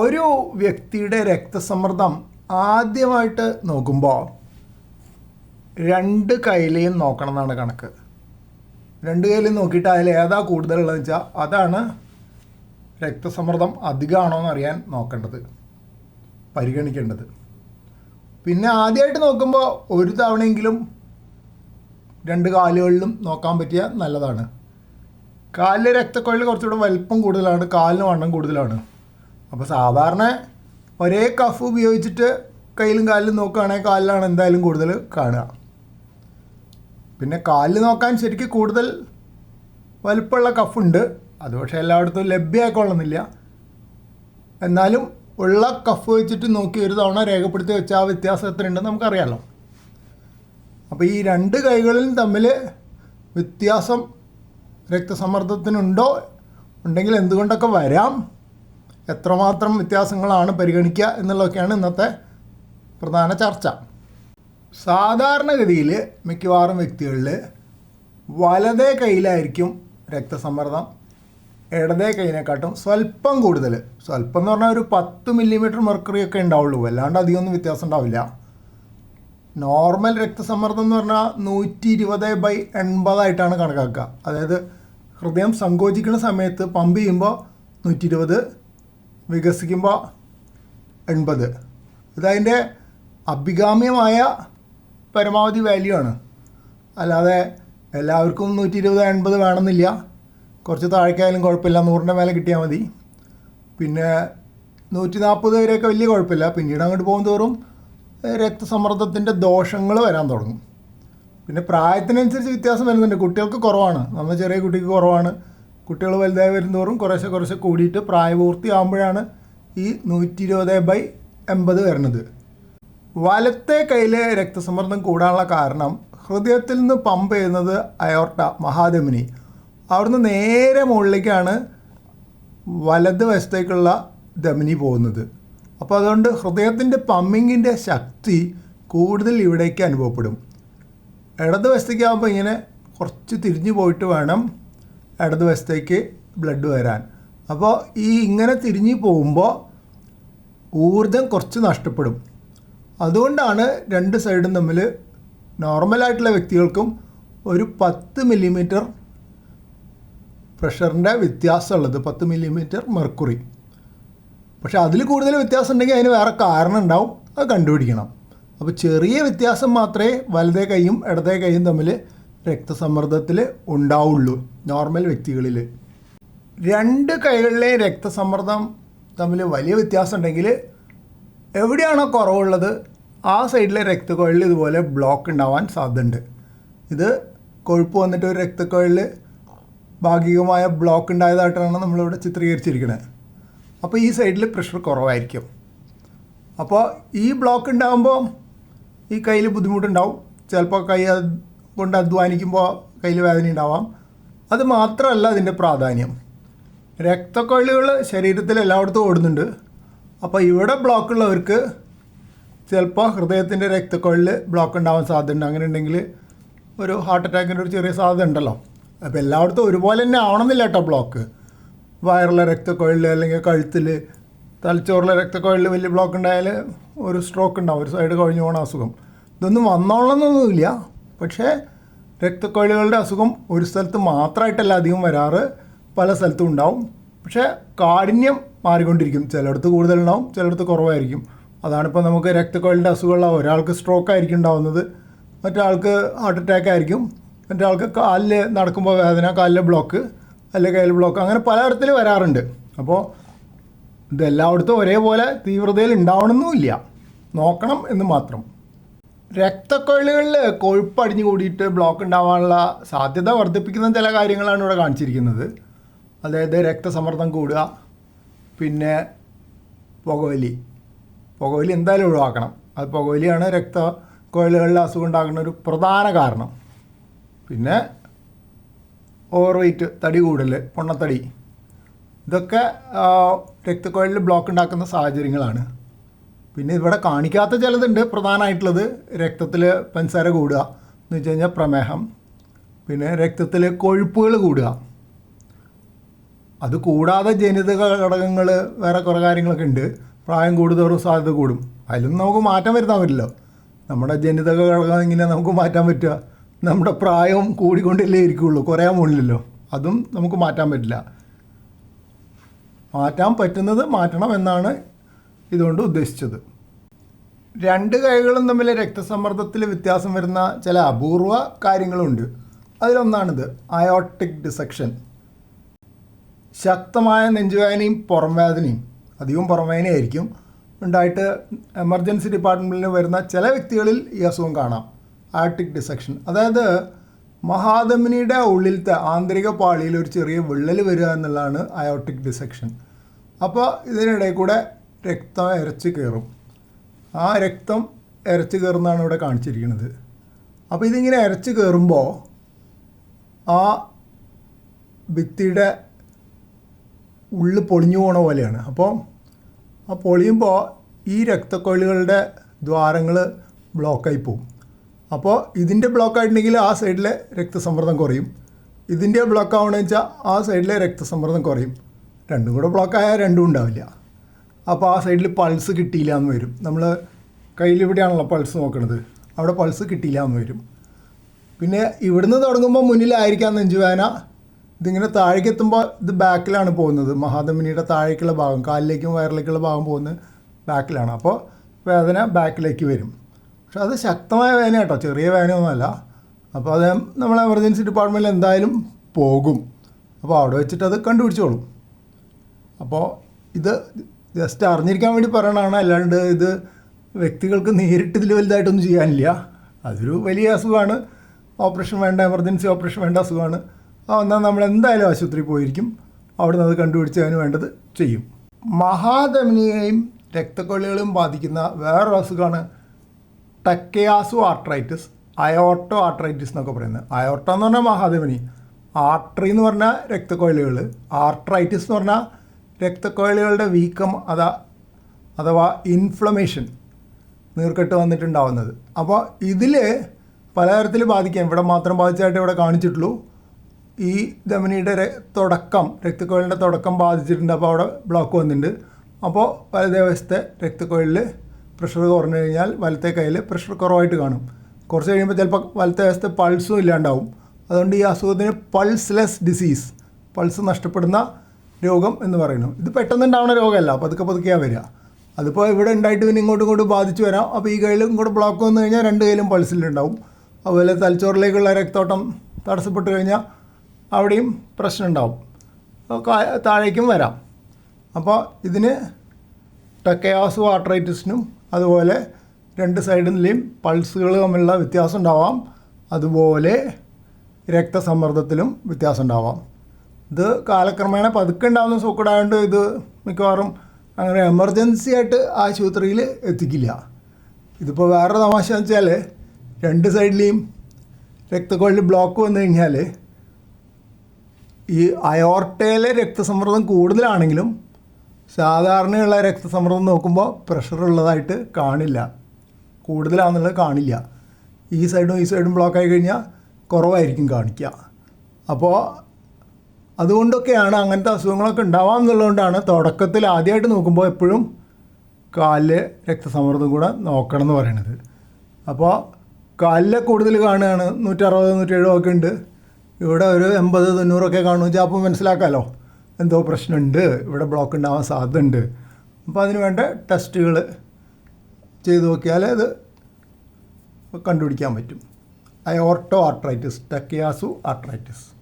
ഒരു വ്യക്തിയുടെ രക്തസമ്മർദ്ദം ആദ്യമായിട്ട് നോക്കുമ്പോൾ രണ്ട് കയ്യിലെയും നോക്കണം എന്നാണ് കണക്ക്. രണ്ട് കയ്യിലും നോക്കിയിട്ട് അതിൽ ഏതാ കൂടുതലുള്ളതെന്ന് വെച്ചാൽ അതാണ് രക്തസമ്മർദ്ദം അധികമാണോ എന്ന് അറിയാൻ നോക്കേണ്ടത് പരിഗണിക്കേണ്ടത്. പിന്നെ ആദ്യമായിട്ട് നോക്കുമ്പോൾ ഒരു തവണയെങ്കിലും രണ്ട് കാലുകളിലും നോക്കാൻ പറ്റിയ നല്ലതാണ്. കാലിലെ രക്തക്കൊഴൽ കുറച്ചുകൂടെ വലിപ്പം കൂടുതലാണ് കാലിന് വണ്ണം കൂടുതലാണ്. അപ്പോൾ സാധാരണ ഒരേ കഫ് ഉപയോഗിച്ചിട്ട് കയ്യിലും കാലിലും നോക്കുകയാണെങ്കിൽ കാലിലാണ് എന്തായാലും കൂടുതൽ കാണുക. പിന്നെ കാലിൽ നോക്കാൻ ശരിക്കും കൂടുതൽ വലുപ്പമുള്ള കഫുണ്ട് അത് പക്ഷേ എല്ലായിടത്തും ലഭ്യമായിക്കൊള്ളുന്നില്ല. എന്നാലും ഉള്ള കഫ് വെച്ചിട്ട് നോക്കി ഒരു തവണ രേഖപ്പെടുത്തി വെച്ചാൽ ആ വ്യത്യാസം എത്രയുണ്ടെന്ന് നമുക്കറിയാമല്ലോ അപ്പോൾ ഈ രണ്ട് കൈകളിലും തമ്മിൽ വ്യത്യാസം രക്തസമ്മർദ്ദത്തിനുണ്ടോ? ഉണ്ടെങ്കിൽ എന്തുകൊണ്ടൊക്കെ വരാം? എത്രമാത്രം വ്യത്യാസങ്ങളാണ് പരിഗണിക്കുക എന്നുള്ളതൊക്കെയാണ് ഇന്നത്തെ പ്രധാന ചർച്ച. സാധാരണഗതിയിൽ മിക്കവാറും വ്യക്തികളിൽ വലതേ കയ്യിലായിരിക്കും രക്തസമ്മർദ്ദം ഇടതേ കൈയിനെക്കാട്ടും സ്വല്പം കൂടുതൽ. സ്വല്പം എന്ന് പറഞ്ഞാൽ ഒരു പത്ത് മില്ലിമീറ്റർ മെർക്കറി ഒക്കെ ഉണ്ടാവുള്ളൂ. അല്ലാണ്ട് അധികമൊന്നും വ്യത്യാസം ഉണ്ടാവില്ല. നോർമൽ രക്തസമ്മർദ്ദം എന്ന് പറഞ്ഞാൽ നൂറ്റി ഇരുപത് ബൈ എൺപതായിട്ടാണ് കണക്കാക്കുക. അതായത് ഹൃദയം സങ്കോചിക്കുന്ന സമയത്ത് പമ്പ് ചെയ്യുമ്പോൾ നൂറ്റി ഇരുപത് വികസിക്കുമ്പോൾ എൺപത്. ഇതതിന്റെ അഭികാമ്യമായ പരമാവധി വാല്യൂ ആണ്. അല്ലാതെ എല്ലാവർക്കും നൂറ്റി ഇരുപത് എൺപത് വേണമെന്നില്ല. കുറച്ച് താഴേക്കായാലും കുഴപ്പമില്ല. നൂറിന്റെ മേലെ കിട്ടിയാൽ മതി. പിന്നെ നൂറ്റി നാൽപ്പത് വരെയൊക്കെ വലിയ കുഴപ്പമില്ല. പിന്നീട് അങ്ങോട്ട് പോകും തോറും രക്തസമ്മർദ്ദത്തിന്റെ ദോഷങ്ങൾ വരാൻ തുടങ്ങും. പിന്നെ പ്രായത്തിനനുസരിച്ച് വ്യത്യാസം വരുന്നുണ്ട്. കുട്ടികൾക്ക് കുറവാണ്. നമ്മൾ ചെറിയ കുട്ടിക്ക് കുറവാണ്. കുട്ടികൾ വലുതായി വരുന്നതോറും കുറേശ്ശെ കുറേശ്ശെ കൂടിയിട്ട് പ്രായപൂർത്തിയാകുമ്പോഴാണ് ഈ നൂറ്റി ഇരുപത് ബൈ എൺപത് വരുന്നത്. വലത്തെ കയ്യിലെ രക്തസമ്മർദ്ദം കൂടാനുള്ള കാരണം ഹൃദയത്തിൽ നിന്ന് പമ്പ് ചെയ്യുന്നത് അയോർട്ട മഹാദമിനി അവിടുന്ന് നേരെ മുകളിലേക്കാണ് വലത് വശത്തേക്കുള്ള ദമിനി പോകുന്നത്. അപ്പോൾ അതുകൊണ്ട് ഹൃദയത്തിന്റെ പമ്മിങ്ങിന്റെ ശക്തി കൂടുതൽ ഇവിടേക്ക് അനുഭവപ്പെടും. ഇടത് വശത്തേക്കാകുമ്പോൾ ഇങ്ങനെ കുറച്ച് തിരിഞ്ഞു പോയിട്ട് വേണം ഇടത് വശത്തേക്ക് ബ്ലഡ് വരാൻ. അപ്പോൾ ഈ ഇങ്ങനെ തിരിഞ്ഞു പോകുമ്പോൾ ഊർജം കുറച്ച് നഷ്ടപ്പെടും. അതുകൊണ്ടാണ് രണ്ട് സൈഡും തമ്മിൽ നോർമലായിട്ടുള്ള വ്യക്തികൾക്കും ഒരു പത്ത് മില്ലിമീറ്റർ പ്രഷറിന്റെ വ്യത്യാസമുള്ളത് പത്ത് മില്ലിമീറ്റർ മെർക്കുറി പക്ഷെ അതിൽ കൂടുതൽ വ്യത്യാസം ഉണ്ടെങ്കിൽ അതിന് വേറെ കാരണം ഉണ്ടാവും. അത് കണ്ടുപിടിക്കണം. അപ്പോൾ ചെറിയ വ്യത്യാസം മാത്രമേ വലതേ കൈയും ഇടതേ കൈയും തമ്മിൽ രക്തസമ്മർദ്ദത്തിൽ ഉണ്ടാവുള്ളൂ. നോർമൽ വ്യക്തികളിൽ രണ്ട് കൈകളിലെ രക്തസമ്മർദ്ദം തമ്മിൽ വലിയ വ്യത്യാസം ഉണ്ടെങ്കിൽ എവിടെയാണോ കുറവുള്ളത് ആ സൈഡിലെ രക്തക്കുഴലിൽ ഇതുപോലെ ബ്ലോക്ക് ഉണ്ടാവാൻ സാധ്യതയുണ്ട്. ഇത് കൊഴുപ്പ് വന്നിട്ട് ഒരു രക്തക്കുഴലിൽ ഭാഗികമായ ബ്ലോക്ക് ഉണ്ടായതായിട്ടാണ് നമ്മളിവിടെ ചിത്രീകരിച്ചിരിക്കുന്നത് അപ്പോൾ ഈ സൈഡിൽ പ്രഷർ കുറവായിരിക്കും. അപ്പോൾ ഈ ബ്ലോക്ക് ഉണ്ടാകുമ്പോൾ ഈ കയ്യിൽ ബുദ്ധിമുട്ടുണ്ടാവും. ചിലപ്പോൾ കൈ കൊണ്ട് അധ്വാനിക്കുമ്പോൾ കയ്യിൽ വേദന ഉണ്ടാവാം. അത് മാത്രമല്ല അതിന്റെ പ്രാധാന്യം. രക്തക്കൊള്ളികൾ ശരീരത്തിൽ എല്ലായിടത്തും ഓടുന്നുണ്ട്. അപ്പോൾ ഇവിടെ ബ്ലോക്ക് ഉള്ളവർക്ക് ചിലപ്പോൾ ഹൃദയത്തിന്റെ രക്തക്കൊള്ളിൽ ബ്ലോക്ക് ഉണ്ടാവാൻ സാധ്യതയുണ്ട്. അങ്ങനെ ഉണ്ടെങ്കിൽ ഒരു ഹാർട്ട് അറ്റാക്കിന്റെ ഒരു ചെറിയ സാധ്യത ഉണ്ടല്ലോ. അപ്പോൾ എല്ലായിടത്തും ഒരുപോലെ തന്നെ ആവണമെന്നില്ല കേട്ടോ ബ്ലോക്ക് വയറിലെ രക്തക്കൊഴലിൽ അല്ലെങ്കിൽ കഴുത്തിൽ തലച്ചോറിലെ രക്തക്കൊഴലിൽ വലിയ ബ്ലോക്ക് ഉണ്ടായാൽ ഒരു സ്ട്രോക്ക് ഉണ്ടാവും. ഒരു സൈഡ് കഴിഞ്ഞു പോകണ അസുഖം. ഇതൊന്നും വന്നോളണമെന്നൊന്നുമില്ല. പക്ഷേ രക്തക്കൊഴലുകളുടെ അസുഖം ഒരു സ്ഥലത്ത് മാത്രമായിട്ടല്ല അധികം വരാറ്. പല സ്ഥലത്തും ഉണ്ടാവും. പക്ഷേ കാഠിന്യം മാറിക്കൊണ്ടിരിക്കും. ചിലയിടത്ത് കൂടുതലുണ്ടാവും ചിലയിടത്ത് കുറവായിരിക്കും. അതാണിപ്പോൾ നമുക്ക് രക്തക്കൊഴലിന്റെ അസുഖമുള്ള ഒരാൾക്ക് സ്ട്രോക്ക് ആയിരിക്കും ഉണ്ടാവുന്നത്. മറ്റാൾക്ക് ഹാർട്ട് അറ്റാക്ക് ആയിരിക്കും. മറ്റാൾക്ക് കാലിൽ നടക്കുമ്പോൾ വേദന കാലിലെ ബ്ലോക്ക് അല്ലെങ്കിൽ കയ്യിൽ ബ്ലോക്ക് അങ്ങനെ പലയിടത്തിൽ വരാറുണ്ട്. അപ്പോൾ ഇതെല്ലായിടത്തും ഒരേപോലെ തീവ്രതയിൽ ഉണ്ടാവണമെന്നുമില്ല. നോക്കണം എന്ന് മാത്രം. രക്തക്കൊഴലുകളിൽ കൊഴുപ്പ് അടിഞ്ഞു കൂടിയിട്ട് ബ്ലോക്ക് ഉണ്ടാവാനുള്ള സാധ്യത വർദ്ധിപ്പിക്കുന്ന ചില കാര്യങ്ങളാണ് ഇവിടെ കാണിച്ചിരിക്കുന്നത്. അതായത് രക്തസമ്മർദ്ദം കൂടുക പിന്നെ പുകവലി. പുകവലി എന്തായാലും ഒഴിവാക്കണം. അത് പുകവലിയാണ് രക്തക്കൊഴലുകളിൽ അസുഖം ഉണ്ടാകുന്ന ഒരു പ്രധാന കാരണം. പിന്നെ ഓവർ വെയിറ്റ് തടി കൂടൽ പൊണ്ണത്തടി. ഇതൊക്കെ രക്തക്കൊഴലിൽ ബ്ലോക്ക് ഉണ്ടാക്കുന്ന സാഹചര്യങ്ങളാണ്. പിന്നെ ഇവിടെ കാണിക്കാത്ത ചിലതുണ്ട് പ്രധാനമായിട്ടുള്ളത് രക്തത്തിൽ പഞ്ചസാര കൂടുക. എന്ന് വെച്ച് കഴിഞ്ഞാൽ പ്രമേഹം. പിന്നെ രക്തത്തിൽ കൊഴുപ്പുകൾ കൂടുക. അത് കൂടാതെ ജനിതക ഘടകങ്ങൾ വേറെ കുറേ കാര്യങ്ങളൊക്കെ ഉണ്ട്. പ്രായം കൂടുതോറും സാധ്യത കൂടും. അതിലും നമുക്ക് മാറ്റം വരുത്താൻ പറ്റില്ല. നമ്മുടെ ജനിതക ഘടകം ഇങ്ങനെ നമുക്ക് മാറ്റാൻ പറ്റുക. നമ്മുടെ പ്രായവും കൂടിക്കൊണ്ടല്ലേ ഇരിക്കുകയുള്ളൂ കുറയാൻ പോണില്ലല്ലോ അതും നമുക്ക് മാറ്റാൻ പറ്റില്ല. മാറ്റാൻ പറ്റുന്നത് മാറ്റണം എന്നാണ് ഇതുകൊണ്ട് ഉദ്ദേശിച്ചത്. രണ്ട് കൈകളും തമ്മിൽ രക്തസമ്മർദ്ദത്തിൽ വ്യത്യാസം വരുന്ന ചില അപൂർവ കാര്യങ്ങളുണ്ട്. അതിലൊന്നാണിത് അയോട്ടിക് ഡിസെക്ഷൻ ശക്തമായ നെഞ്ചുവേദനയും പുറംവേദനയും അധികം അധികവും പുറം ഉണ്ടായിട്ട് എമർജൻസി ഡിപ്പാർട്ട്മെന്റിൽ വരുന്ന ചില വ്യക്തികളിൽ ഈ അസുഖം കാണാം. അയോട്ടിക് ഡിസെക്ഷൻ അതായത് മഹാധമനിയുടെ ഉള്ളിലത്തെ ആന്തരിക പാളിയിൽ ഒരു ചെറിയ വിള്ളൽ വരിക എന്നുള്ളതാണ് അയോട്ടിക് ഡിസെക്ഷൻ അപ്പോൾ ഇതിനിടയിൽ കൂടെ രക്തം ഇരച്ച് കയറും. ആ രക്തം ഇരച്ച് കയറുന്നതാണ് ഇവിടെ കാണിച്ചിരിക്കുന്നത്. അപ്പോൾ ഇതിങ്ങനെ ഇരച്ച് കയറുമ്പോൾ ആ ഭിത്തിയുടെ ഉള്ളു പൊളിഞ്ഞു പോണ പോലെയാണ്. അപ്പോൾ ആ പൊളിയുമ്പോൾ ഈ രക്തക്കൊഴിലുകളുടെ ദ്വാരങ്ങൾ ബ്ലോക്കായി പോകും അപ്പോൾ ഇതിന്റെ ബ്ലോക്ക് ആയിട്ടുണ്ടെങ്കിൽ ആ സൈഡിലെ രക്തസമ്മർദ്ദം കുറയും. ഇതിന്റെ ബ്ലോക്ക് ആവണമെന്ന് വെച്ചാൽ ആ സൈഡിലെ രക്തസമ്മർദ്ദം കുറയും. രണ്ടും കൂടെ ബ്ലോക്ക് ആയാൽ രണ്ടും ഉണ്ടാവില്ല. അപ്പോൾ ആ സൈഡിൽ പൾസ് കിട്ടിയില്ല എന്ന് വരും. നമ്മൾ കയ്യിൽ ഇവിടെയാണല്ലോ പൾസ് നോക്കുന്നത് അവിടെ പൾസ് കിട്ടിയില്ല എന്ന് വരും. പിന്നെ ഇവിടുന്ന് തുടങ്ങുമ്പോൾ മുന്നിലായിരിക്കാം നെഞ്ചുവേദന ഇതിങ്ങനെ താഴേക്ക് എത്തുമ്പോൾ ഇത് ബാക്കിലാണ് പോകുന്നത്. മഹാധമനിയുടെ താഴേക്കുള്ള ഭാഗം കാലിലേക്കും വയറിലേക്കുള്ള ഭാഗം പോകുന്നത് ബാക്കിലാണ്. അപ്പോൾ വേദന ബാക്കിലേക്ക് വരും. പക്ഷെ അത് ശക്തമായ വേദന കേട്ടോ. ചെറിയ വേദനയൊന്നുമല്ല അപ്പോൾ അത് നമ്മൾ എമർജൻസി ഡിപ്പാർട്ട്മെന്റിൽ എന്തായാലും പോകും. അപ്പോൾ അവിടെ വെച്ചിട്ട് അത് കണ്ടുപിടിച്ചോളും. അപ്പോൾ ഇത് ജസ്റ്റ് അറിഞ്ഞിരിക്കാൻ വേണ്ടി പറയണതാണ്. അല്ലാണ്ട് ഇത് വ്യക്തികൾക്ക് നേരിട്ട് ഇതിൽ വലുതായിട്ടൊന്നും ചെയ്യാനില്ല. അതൊരു വലിയ അസുഖമാണ്. ഓപ്പറേഷൻ വേണ്ട എമർജൻസി ഓപ്പറേഷൻ വേണ്ട അസുഖമാണ്. എന്നാൽ നമ്മൾ എന്തായാലും ആശുപത്രിയിൽ പോയിരിക്കും. അവിടെ നിന്ന് അത് കണ്ടുപിടിച്ച് അതിന് വേണ്ടത് ചെയ്യും. മഹാധമനിയെയും രക്തക്കൊള്ളികളെയും ബാധിക്കുന്ന വേറൊരു അസുഖമാണ് ടക്കയാസു ആർട്രൈറ്റിസ് അയോട്ടോ ആർട്രൈറ്റിസ് എന്നൊക്കെ പറയുന്നത്. അയോട്ടോ എന്ന് പറഞ്ഞാൽ മഹാധമനി. ആർട്രി എന്ന് പറഞ്ഞാൽ രക്തക്കൊഴലുകൾ ആർട്രൈറ്റിസ് എന്ന് പറഞ്ഞാൽ രക്തക്കൊഴലുകളുടെ വീക്കം അതാ അഥവാ ഇൻഫ്ലമേഷൻ നീർക്കെട്ട് വന്നിട്ടുണ്ടാവുന്നത്. അപ്പോൾ ഇതിൽ പലതരത്തിൽ ബാധിക്കാം. ഇവിടെ മാത്രം ബാധിച്ചായിട്ട് ഇവിടെ കാണിച്ചിട്ടുള്ളൂ. ഈ ധമനിയുടെ തുടക്കം രക്തക്കൊഴലിന്റെ തുടക്കം ബാധിച്ചിട്ടുണ്ട്. അപ്പോൾ അവിടെ ബ്ലോക്ക് വന്നിട്ടുണ്ട്. അപ്പോൾ പല ദിവസത്തെ പ്രഷർ കുറഞ്ഞു കഴിഞ്ഞാൽ വലത്തെ കയ്യിൽ പ്രഷർ കുറവായിട്ട് കാണും. കുറച്ച് കഴിയുമ്പോൾ ചിലപ്പോൾ വലത്തെ ദിവസത്തെ പൾസും ഇല്ലാണ്ടാവും. അതുകൊണ്ട് ഈ അസുഖത്തിന് പൾസ്ലെസ് ഡിസീസ് പൾസ് നഷ്ടപ്പെടുന്ന രോഗം എന്ന് പറയുന്നു. ഇത് പെട്ടെന്ന് ഉണ്ടാവുന്ന രോഗമല്ല പതുക്കെ പതുക്കെയാണ് വരിക. അതിപ്പോൾ ഇവിടെ ഉണ്ടായിട്ട് പിന്നെ ഇങ്ങോട്ടും ഇങ്ങോട്ടും ബാധിച്ചു വരാം. അപ്പോൾ ഈ കയ്യിലും ഇങ്ങോട്ട് ബ്ലോക്ക് വന്നു കഴിഞ്ഞാൽ രണ്ട് കയ്യിലും പൾസിലുണ്ടാവും അതുപോലെ തലച്ചോറിലേക്കുള്ള രക്തോട്ടം തടസ്സപ്പെട്ട് കഴിഞ്ഞാൽ അവിടെയും പ്രശ്നം ഉണ്ടാവും. താഴേക്കും വരാം. അപ്പോൾ ഇതിന് ടക്കയാസു ആർട്രൈറ്റിസിനും അതുപോലെ രണ്ട് സൈഡിലെയും പൾസുകൾ തമ്മിലുള്ള വ്യത്യാസം ഉണ്ടാവാം. അതുപോലെ രക്തസമ്മർദ്ദത്തിലും വ്യത്യാസം ഉണ്ടാവാം. ഇത് കാലക്രമേണ പതുക്കെ ഉണ്ടാകുന്ന സൂക്കടായതുകൊണ്ട് ഇത് മിക്കവാറും അങ്ങനെ എമർജൻസി ആയിട്ട് ആശുപത്രിയിൽ എത്തിക്കില്ല. ഇതിപ്പോൾ വേറെ തമാശ എന്ന് വെച്ചാൽ രണ്ട് സൈഡിലെയും രക്തക്കൊള്ളി ബ്ലോക്ക് വന്നു കഴിഞ്ഞാൽ ഈ അയോർട്ടയിലെ രക്തസമ്മർദ്ദം കൂടുതലാണെങ്കിലും സാധാരണയുള്ള രക്തസമ്മർദ്ദം നോക്കുമ്പോൾ പ്രഷർ ഉള്ളതായിട്ട് കാണില്ല. കൂടുതലാണെന്നുള്ളത് കാണില്ല. ഈ സൈഡും ഈ സൈഡും ബ്ലോക്ക് ആയി കഴിഞ്ഞാൽ കുറവായിരിക്കും കാണിക്കുക അപ്പോൾ അതുകൊണ്ടൊക്കെയാണ് അങ്ങനത്തെ അസുഖങ്ങളൊക്കെ ഉണ്ടാവാം എന്നുള്ളതുകൊണ്ടാണ് തുടക്കത്തിൽ ആദ്യമായിട്ട് നോക്കുമ്പോൾ എപ്പോഴും കാലിലെ രക്തസമ്മർദ്ദം കൂടെ നോക്കണം എന്ന് പറയണത്. അപ്പോൾ കാലിലെ കൂടുതൽ കാണുകയാണ്. നൂറ്ററുപത് നൂറ്റെഴുപത് ഒക്കെ ഉണ്ട്. ഇവിടെ ഒരു എൺപത് തൊണ്ണൂറൊക്കെ കാണുമെന്ന് അപ്പോൾ മനസ്സിലാക്കാമല്ലോ എന്തോ പ്രശ്നമുണ്ട്. ഇവിടെ ബ്ലോക്ക് ഉണ്ടാവാൻ സാധ്യത ഉണ്ട് അപ്പോൾ അതിന് വേണ്ട ടെസ്റ്റുകൾ ചെയ്തു നോക്കിയാൽ അത് കണ്ടുപിടിക്കാൻ പറ്റും. അയോർട്ടോ ആർട്രൈറ്റിസ് ടക്കിയാസു ആർട്രൈറ്റിസ്